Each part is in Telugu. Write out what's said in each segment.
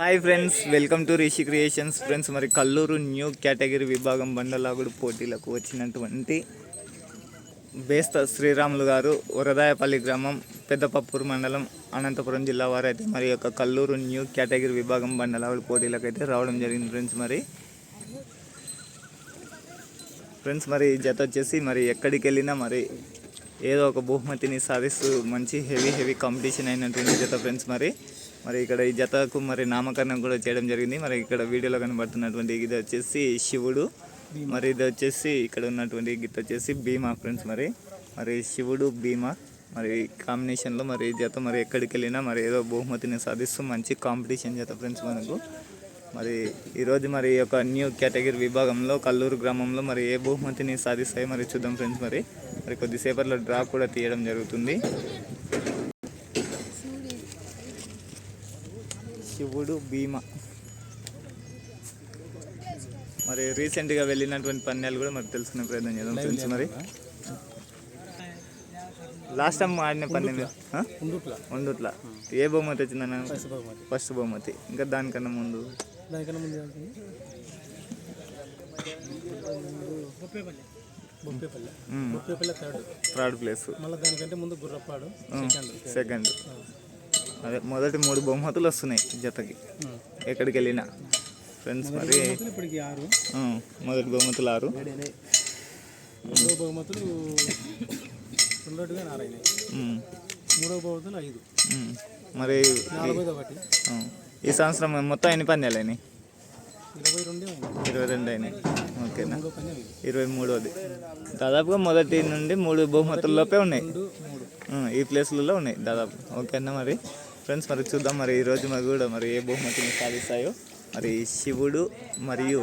Hi friends welcome to Rishi creations friends మరి కల్లూరు న్యూ కేటగిరీ విభాగం బండలాగుడు పోటీలకు వచ్చినటువంటి బేస్త శ్రీరాములు గారు వరదాయపల్లి గ్రామం పెద్దపప్పూరు మండలం అనంతపురం జిల్లా వారైతే మరి యొక్క కల్లూరు న్యూ కేటగిరీ విభాగం బండలాగుడు పోటీలకు అయితే రావడం జరిగింది ఫ్రెండ్స్ మరి. ఫ్రెండ్స్ మరి జత వచ్చేసి మరి ఎక్కడికి వెళ్ళినా మరి ఏదో ఒక బహుమతిని సాధిస్తూ మంచి హెవీ హెవీ కాంపిటీషన్ అయినటువంటి జత ఫ్రెండ్స్ మరి. మరి ఇక్కడ ఈ జతకు మరి నామకరణం కూడా చేయడం జరిగింది. మరి ఇక్కడ వీడియోలో కనబడుతున్నటువంటి ఇది వచ్చేసి శివుడు. మరి ఇది వచ్చేసి ఇక్కడ ఉన్నటువంటి గీత వచ్చేసి భీమా ఫ్రెండ్స్ మరి. మరి శివుడు భీమా మరి కాంబినేషన్లో మరి ఈ జత మరి ఎక్కడికి వెళ్ళినా మరి ఏదో బహుమతిని సాధిస్తూ మంచి కాంపిటీషన్ జత ఫ్రెండ్స్ మనకు. మరి ఈరోజు మరి ఈ యొక్క న్యూ కేటగిరీ విభాగంలో కల్లూరు గ్రామంలో మరి ఏ బహుమతిని సాధిస్తాయి మరి చూద్దాం ఫ్రెండ్స్ మరి. మరి కొద్దిసేపట్లో డ్రా కూడా తీయడం జరుగుతుంది. శివుడు భీమా. మరి రీసెంట్గా వెళ్ళినటువంటి పన్యాలు కూడా మరి తెలుసుకునే ప్రయత్నం చేద్దాం ఫ్రెండ్స్ మరి. లాస్ట్ టైం ఆడిన పన్నెండు ఉండుట్ల వండుట్ల ఏ బహుమతి వచ్చిందన్న? ఫస్ట్ బహుమతి. ఇంకా దానికన్నా ముందు? దానికన్నా? బొప్పేపల్లి. బొప్పేపల్లి. థర్డ్. ప్లేస్. మళ్ళీ దానికంటే ముందు గుర్రపాడు సెకండ్. సెకండ్. అదే మొదటి మూడు బహుమతులు వస్తున్నాయి జతకి. ఎక్కడికి వెళ్ళినా. ఫ్రెండ్స్ మరి మొదటి బహుమతులు ఆరు. రెండో బహుమతులు రెండోటిగా నారాయణ ఉమ్, మూడో బహుమతులు ఐదు. మరి ఈ సంవత్సరం మొత్తం ఎన్ని పందాలు అయినాయి? ఇరవై రెండు అయినాయి ఓకేనా? ఇరవై మూడోది. దాదాపుగా మొదటి నుండి మూడు బహుమతుల్లోపే ఉన్నాయి. ఈ ప్లేస్లలో ఉన్నాయి దాదాపు. ఓకేనా మరి? ఫ్రెండ్స్ మరి చూద్దాం మరి ఈరోజు మరి కూడా మరి ఏ బహుమతిని సాధిస్తాయో. మరి శివుడు మరియు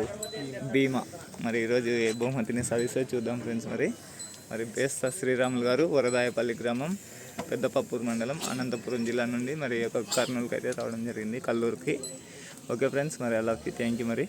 భీమా. మరి ఈరోజు ఏ బహుమతిని సాధిస్తాయో చూద్దాం ఫ్రెండ్స్ మరి. మరి బేస్త శ్రీరాములు గారు వరదాయపల్లి గ్రామం పెద్దపప్పూరు మండలం అనంతపురం జిల్లా నుండి మరి యొక్క కర్నూలుకి అయితే రావడం జరిగింది కల్లూరుకి. ఓకే ఫ్రెండ్స్ మరి అలాగే థ్యాంక్ యూ మరి.